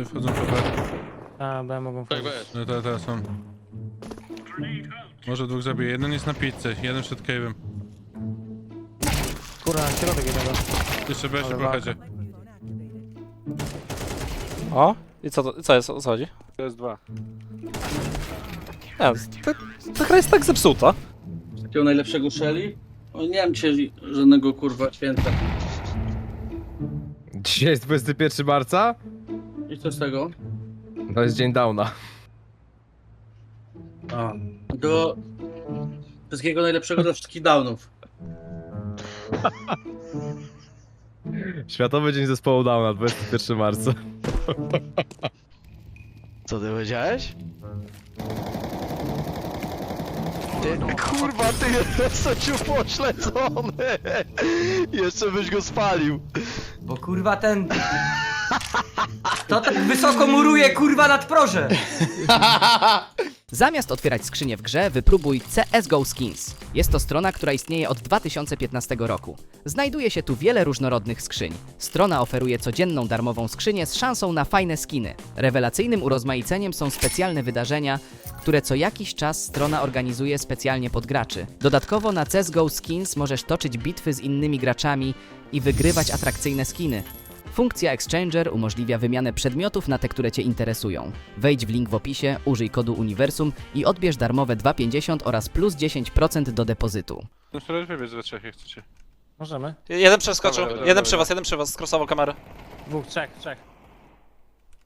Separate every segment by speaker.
Speaker 1: Y, Wchodzą po B.
Speaker 2: A, B mogą
Speaker 3: Tak,
Speaker 2: wchodzić.
Speaker 3: bez.
Speaker 1: No teraz, teraz są. Może dwóch zabije. Jeden jest na pizzę, jeden przed cave'em.
Speaker 2: Kurwa, środek jednego.
Speaker 1: Jeszcze B się
Speaker 2: Ale
Speaker 1: po
Speaker 2: walka.
Speaker 4: O? I co, to, co jest, o co chodzi?
Speaker 5: To jest dwa.
Speaker 4: Nie, ta, ta gra jest tak zepsuta.
Speaker 3: Takiego najlepszego Shelly? O, nie mam dzisiaj żadnego kurwa święta.
Speaker 5: Dzisiaj jest 21 marca?
Speaker 3: I co z tego?
Speaker 5: To jest dzień downa.
Speaker 3: A. Do wszystkiego najlepszego dla wszystkich downów.
Speaker 5: Światowy Dzień Zespołu Downa, 21 marca.
Speaker 6: Co ty powiedziałeś? Ty, kurwa, ty jesteś upośledzony! Jeszcze byś go spalił.
Speaker 7: Bo kurwa ten... To tak wysoko muruje kurwa nad proże!
Speaker 8: Zamiast otwierać skrzynię w grze, wypróbuj CSGO Skins. Jest to strona, która istnieje od 2015 roku. Znajduje się tu wiele różnorodnych skrzyń. Strona oferuje codzienną darmową skrzynię z szansą na fajne skiny. Rewelacyjnym urozmaiceniem są specjalne wydarzenia, które co jakiś czas strona organizuje specjalnie pod graczy. Dodatkowo na CSGO Skins możesz toczyć bitwy z innymi graczami i wygrywać atrakcyjne skiny. Funkcja Exchanger umożliwia wymianę przedmiotów na te, które Cię interesują. Wejdź w link w opisie, użyj kodu Uniwersum i odbierz darmowe 2,50 oraz plus 10% do depozytu.
Speaker 1: No spróbuj wybiec we trzech, jak chcecie.
Speaker 2: Możemy?
Speaker 4: Jeden przeskoczył,
Speaker 5: Dobra, dobra,
Speaker 4: jeden
Speaker 5: dobra.
Speaker 4: przy was, jeden przy was, skrosował kamerę.
Speaker 2: Dwóch, trzech, trzech.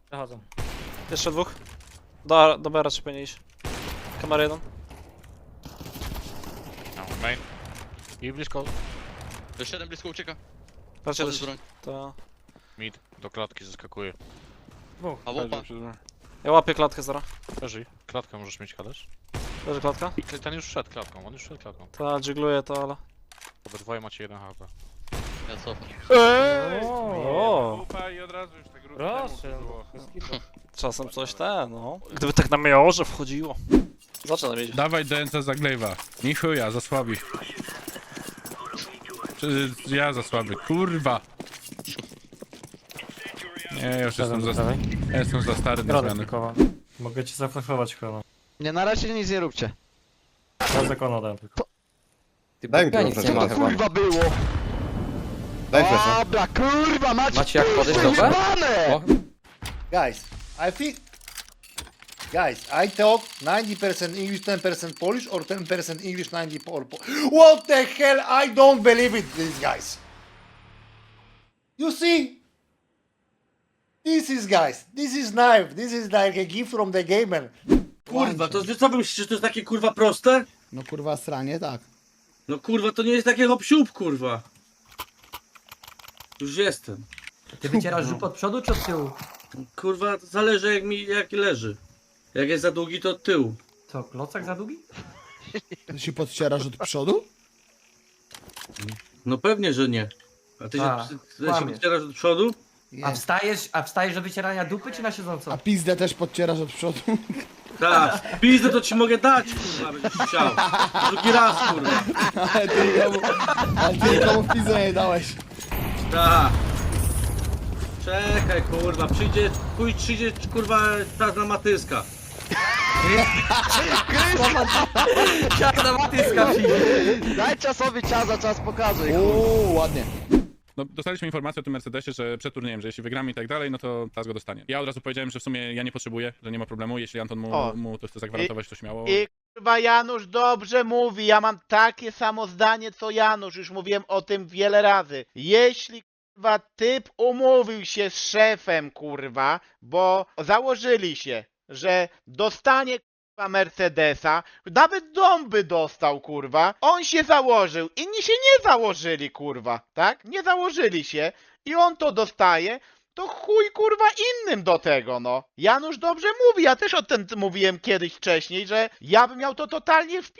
Speaker 2: Przechodzą.
Speaker 4: Jeszcze dwóch. Do, do Bera czy powinien iść. Kamera jeden.
Speaker 9: Main. I blisko.
Speaker 3: Jeszcze jeden blisko ucieka. Z
Speaker 4: też.
Speaker 3: broń.
Speaker 4: To...
Speaker 9: Mid. Do klatki zeskakuje.
Speaker 2: Dwóch.
Speaker 3: A
Speaker 1: przez B.
Speaker 4: Ja łapię klatkę zaraz.
Speaker 9: Leży. Klatkę możesz mieć, Kależ?
Speaker 4: Leży klatka?
Speaker 9: Ten już szedł klatką, on już szedł klatką.
Speaker 4: Ta, dżigluję to, ale...
Speaker 9: Obydwoje macie jeden HP.
Speaker 3: Ja cofam.
Speaker 4: O,
Speaker 1: Upa i od razu już tak równo
Speaker 2: Proszę.
Speaker 1: temu było.
Speaker 2: bez kitu.
Speaker 4: czasem coś ten, no. Gdyby tak na majorze wchodziło. Zaczynam mieć.
Speaker 1: Dawaj DNC za Glaive'a. Ni chuja, za słabi. Czy ja za słaby, kurwa. Nie, ja już jestem za,
Speaker 2: Dawaj.
Speaker 1: ja jestem za stary na
Speaker 2: Środek
Speaker 1: zmiany.
Speaker 2: tylko. Mogę ci zaflaszować chyba.
Speaker 6: Nie, na razie nic nie róbcie.
Speaker 2: Ja zakona dałem tylko.
Speaker 10: Daj mi
Speaker 7: nic
Speaker 10: proszę,
Speaker 7: nie ma
Speaker 6: Co to
Speaker 7: chyba.
Speaker 6: kurwa było?
Speaker 10: Daj proszę.
Speaker 6: Dobra, kurwa, macie,
Speaker 7: Macie jak podejść do B?
Speaker 6: jebane!
Speaker 10: Guys, I think... Guys, I talk 90% English, 10% Polish or 10% English, 90% Pol po- What the hell? I don't believe it, these guys. You see? This is, guys, this is knife. This is like a gift from the gamer.
Speaker 3: Kurwa, to co wy myślicie, że to jest takie kurwa proste?
Speaker 10: No kurwa stranie, tak.
Speaker 3: No kurwa, to nie jest takie hop siup, kurwa. Już jestem.
Speaker 7: Ty wycierasz żup od przodu czy od tyłu?
Speaker 3: Kurwa, to zależy jak mi, jak leży. Jak jest za długi, to od tyłu.
Speaker 7: Co, klocek za długi?
Speaker 10: Ty się podcierasz od przodu?
Speaker 3: No pewnie, że nie. A ty
Speaker 7: A,
Speaker 3: się, ty się
Speaker 7: kłamie.
Speaker 3: wycierasz od przodu?
Speaker 7: A wstajesz, a wstajesz do wycierania dupy czy na siedząco?
Speaker 10: A pizdę też podcierasz od przodu?
Speaker 3: Tak, pizdę to ci mogę dać, kurwa, będziesz chciał. Drugi raz, kurwa.
Speaker 10: Ale ty nikomu, ale ty nikomu pizdę nie dałeś.
Speaker 3: Tak. Czekaj, kurwa, przyjdzie, pójdź, przyjdzie, kurwa, czas na matyska.
Speaker 7: Jak na matyska przyjdzie.
Speaker 6: Daj czasowi czas, a czas pokazuj.
Speaker 10: Uuu, ładnie.
Speaker 1: No, dostaliśmy informację o tym Mercedesie, że przed turniejem, że jeśli wygramy i tak dalej, no to teraz go dostanie. Ja od razu powiedziałem, że w sumie ja nie potrzebuję, że nie ma problemu. Jeśli Anton mu,
Speaker 11: O.
Speaker 1: mu to chce zagwarantować, to śmiało.
Speaker 11: I kurwa Janusz dobrze mówi, ja mam takie samo zdanie co Janusz, już mówiłem o tym wiele razy. Jeśli kurwa typ umówił się z szefem kurwa, bo założyli się, że dostanie kurwa Mercedesa, nawet dom by dostał kurwa, on się założył, inni się nie założyli kurwa, tak? Nie założyli się i on to dostaje, to chuj kurwa innym do tego, no. Janusz dobrze mówi, ja też o tym mówiłem kiedyś wcześniej, że ja bym miał to totalnie w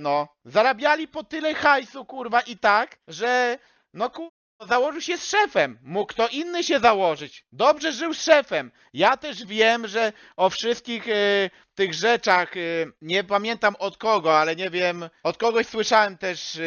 Speaker 11: no. Zarabiali po tyle hajsu, kurwa, i tak, że, no kurwa, założył się z szefem. Mógł kto inny się założyć. Dobrze żył z szefem. Ja też wiem, że o wszystkich e, tych rzeczach, e, nie pamiętam od kogo, ale nie wiem, od kogoś słyszałem też, e,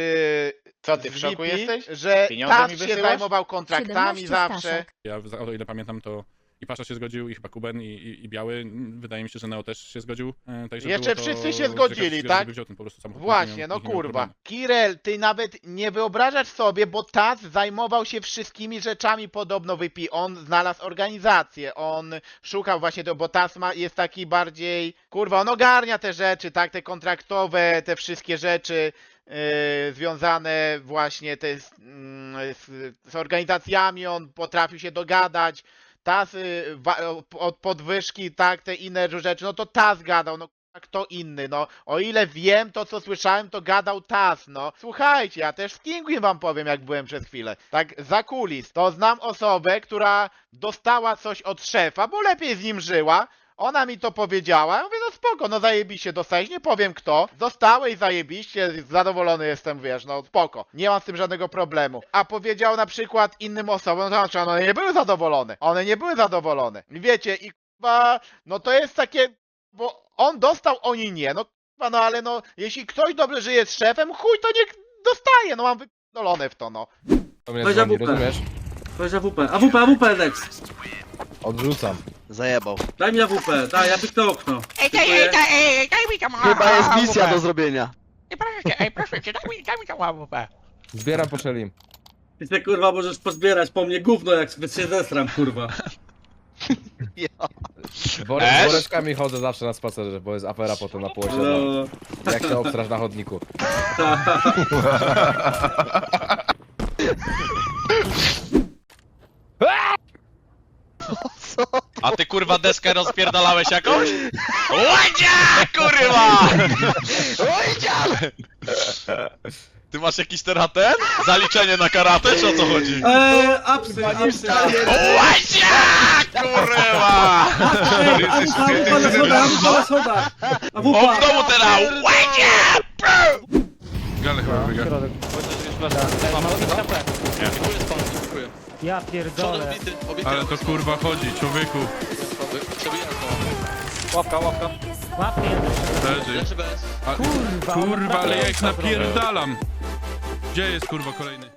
Speaker 9: Co ty, w
Speaker 11: z
Speaker 9: szoku
Speaker 11: VP,
Speaker 9: jesteś?
Speaker 11: że
Speaker 9: Pieniądze
Speaker 11: TAS się
Speaker 9: wysyłasz?
Speaker 11: zajmował kontraktami
Speaker 12: 17
Speaker 11: zawsze.
Speaker 12: staszek.
Speaker 1: Ja, za- o ile pamiętam, to i Pasza się zgodził, i chyba Kuben, i, i, i Biały. Wydaje mi się, że Neo też się zgodził. E, także
Speaker 11: Jeszcze
Speaker 1: było to,
Speaker 11: wszyscy się zgodzili, tak?
Speaker 1: wziął ten po prostu samochód, nie
Speaker 11: Właśnie,
Speaker 1: miał-
Speaker 11: no
Speaker 1: nie miał
Speaker 11: kurwa.
Speaker 1: problemu.
Speaker 11: Kirel, ty nawet nie wyobrażasz sobie, bo Taz zajmował się wszystkimi rzeczami podobno wypi. On znalazł organizację, on szukał właśnie tego, bo Taz ma, jest taki bardziej, kurwa, on ogarnia te rzeczy, tak, te kontraktowe, te wszystkie rzeczy yy, związane właśnie te, z, mm, z, z organizacjami, on potrafił się dogadać. Taz y, wa- od podwyżki, tak, te inne rzeczy, no to Taz gadał, no kto inny, no. O ile wiem, to co słyszałem, to gadał Taz, no. Słuchajcie, ja też w Kingwin wam powiem, jak byłem przez chwilę. Tak, za kulis. To znam osobę, która dostała coś od szefa, bo lepiej z nim żyła. Ona mi to powiedziała, ja mówię, spoko, no zajebiście dostałeś, nie powiem kto. Dostałeś zajebiście, zadowolony jestem, wiesz, no spoko. Nie mam z tym żadnego problemu. A powiedział na przykład innym osobom, no to znaczy one nie były zadowolone. One nie były zadowolone. I wiecie, i chyba, no to jest takie, bo on dostał, oni nie, no kurwa, no ale no, jeśli ktoś dobrze żyje z szefem, chuj, to niech dostaje, no mam wypierdolone w to, no.
Speaker 5: To mnie
Speaker 3: Weź
Speaker 5: dzwoni,
Speaker 3: AWP.
Speaker 5: rozumiesz?
Speaker 3: Weź AWP. AWP, AWP, Lex.
Speaker 5: Odrzucam.
Speaker 6: Zajebał.
Speaker 3: Daj mi AWP, daj, ja to okno. Dziękuję.
Speaker 6: Chyba jest misja do zrobienia.
Speaker 5: Zbieram po szelim.
Speaker 3: Ty się, kurwa możesz pozbierać po mnie gówno, jak się zesram, kurwa.
Speaker 5: Wore, z woreczkami chodzę zawsze na spacerze, bo jest afera potem na płocie. No.
Speaker 3: No.
Speaker 5: Jak to obstraż na chodniku.
Speaker 9: A ty kurwa deskę rozpierdalałeś jakąś? Ładzie, kurwa! Ty masz jakiś teraz ten? Zaliczenie na karate, czy o co chodzi?
Speaker 3: Eee, apsy, apsy.
Speaker 9: Kurwa!
Speaker 3: Ej, AWP, AWP na schodach,
Speaker 9: domu teraz!
Speaker 1: Gale chyba wygra.
Speaker 2: Ja pierdolę.
Speaker 1: Ale to kurwa chodzi, człowieku.
Speaker 4: Łapka, łapka.
Speaker 2: Łapie.
Speaker 1: Leży. A,
Speaker 2: Kurwa,
Speaker 1: kurwa, ale ja ich
Speaker 2: naprawdę
Speaker 1: napierdalam. Gdzie jest kurwa kolejny?